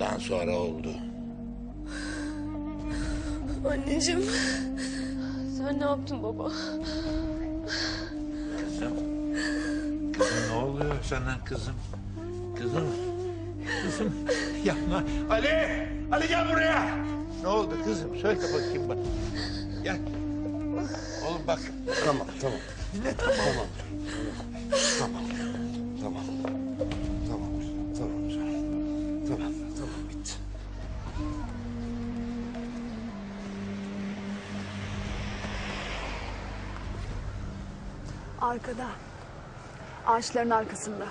ondan sonra oldu. Anneciğim. Sen ne yaptın baba? Kızım. Kızım ne oluyor sana kızım? Kızım. Kızım yapma. Ali! Ali gel buraya. Ne oldu kızım? Söyle bakayım bana. Gel. Oğlum bak. Tamam, tamam, Ne tamam. tamam. Tamam, tamam. Tamam, tamam. Tamam, tamam. Arkada. Ağaçların arkasında.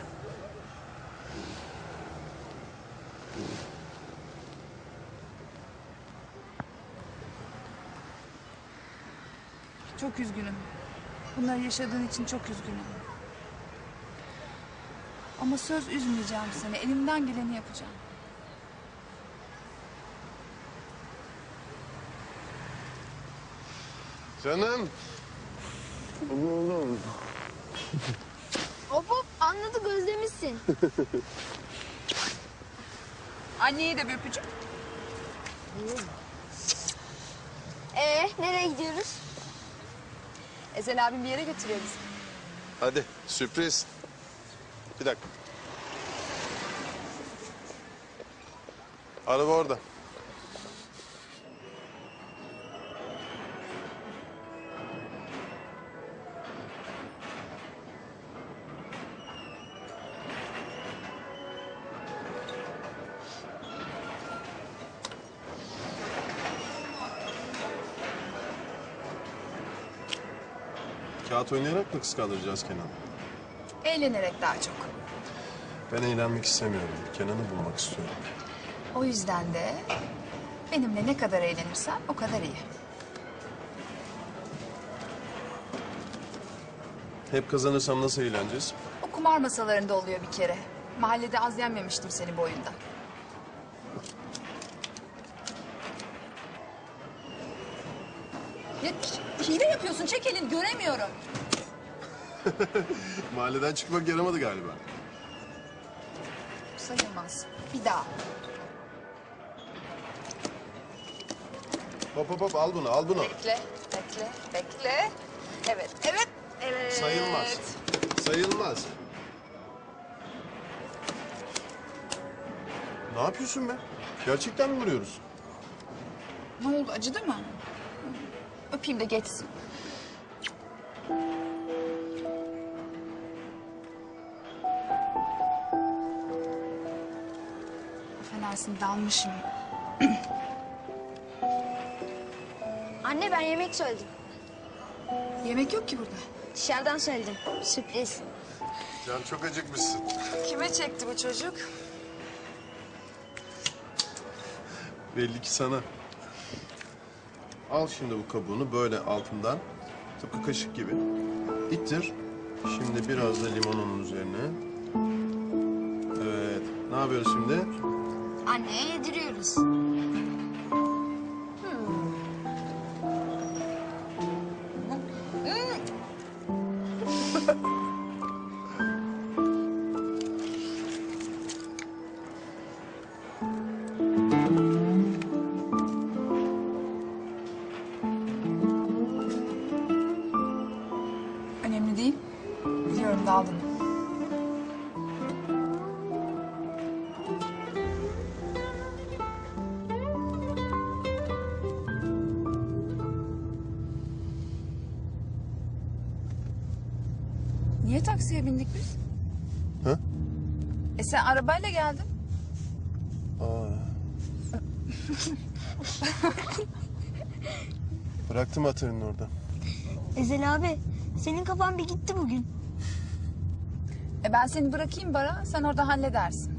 Çok üzgünüm. Bunları yaşadığın için çok üzgünüm. Ama söz üzmeyeceğim seni. Elimden geleni yapacağım. Canım. Oğlum. Hop hop anladık özlemişsin. Anneye de bir öpücük. Ee nereye gidiyoruz? Ezel abim bir yere götürüyor bizi. Hadi, sürpriz. Bir dakika. Araba orada. Kağıt oynayarak mı kıskandıracağız Kenan? Eğlenerek daha çok. Ben eğlenmek istemiyorum. Kenan'ı bulmak istiyorum. O yüzden de benimle ne kadar eğlenirsen o kadar iyi. Hep kazanırsam nasıl eğleneceğiz? O kumar masalarında oluyor bir kere. Mahallede az yenmemiştim seni bu oyunda. Ya hile yapıyorsun. Çek elini. Göremiyorum. Mahalleden çıkmak yaramadı galiba. Sayılmaz. Bir daha. Hop hop hop al bunu al bunu. Bekle, bekle, bekle. Evet, evet, evet. Sayılmaz. Sayılmaz. Ne yapıyorsun be? Gerçekten mi vuruyoruz? Ne oldu? Acıdı mı? Öpeyim de geçsin. Affedersin dalmışım. Anne ben yemek söyledim. Yemek yok ki burada. Dışarıdan söyledim. Sürpriz. Can çok acıkmışsın. Kime çekti bu çocuk? Belli ki sana. Al şimdi bu kabuğunu böyle altından. Tıpkı kaşık gibi. İttir. Şimdi biraz da limon onun üzerine. Evet. Ne yapıyoruz şimdi? Anneye yediriyoruz. Niye taksiye bindik biz? Ha? E sen arabayla geldin. Aa. Bıraktım atırını orada. Ezel abi senin kafan bir gitti bugün. E ben seni bırakayım bara, sen orada halledersin.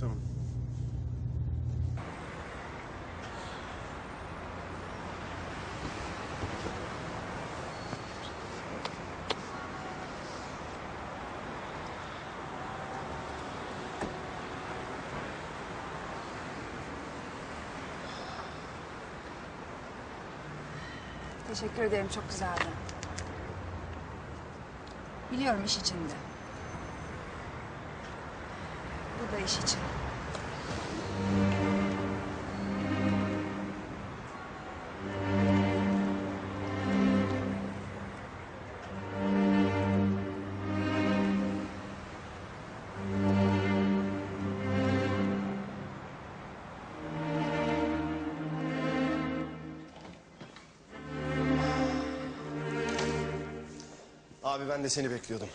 Tamam. Teşekkür ederim, çok güzeldi. Biliyorum iş içinde. Bu da iş için. Abi ben de seni bekliyordum.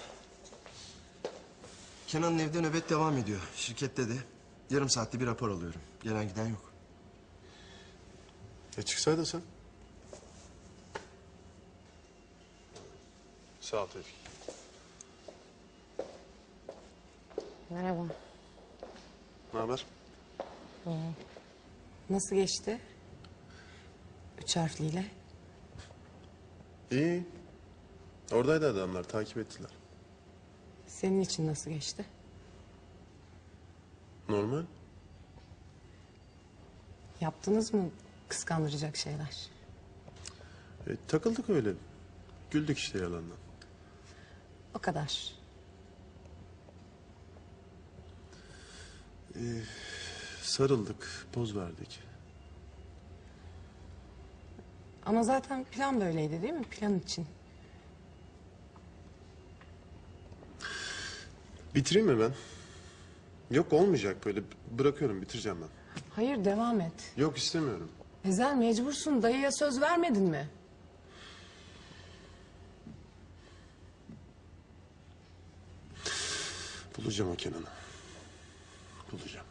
Kenan'ın evde nöbet devam ediyor. Şirkette de. Yarım saatte bir rapor alıyorum. Gelen giden yok. E çıksaydın sen. Sağ ol Tevfik. Merhaba. Ne haber? Nasıl geçti? Üç harfliyle. İyi. Oradaydı adamlar takip ettiler. Senin için nasıl geçti? Normal. Yaptınız mı kıskandıracak şeyler? E, takıldık öyle. Güldük işte yalandan. O kadar. Sarıldık, poz verdik. Ama zaten plan böyleydi değil mi? Plan için. Bitireyim mi ben? Yok olmayacak böyle. Bırakıyorum bitireceğim ben. Hayır devam et. Yok istemiyorum. Ezel mecbursun. Dayıya söz vermedin mi? Bulacağım o Kenan'ı. Bulacağım.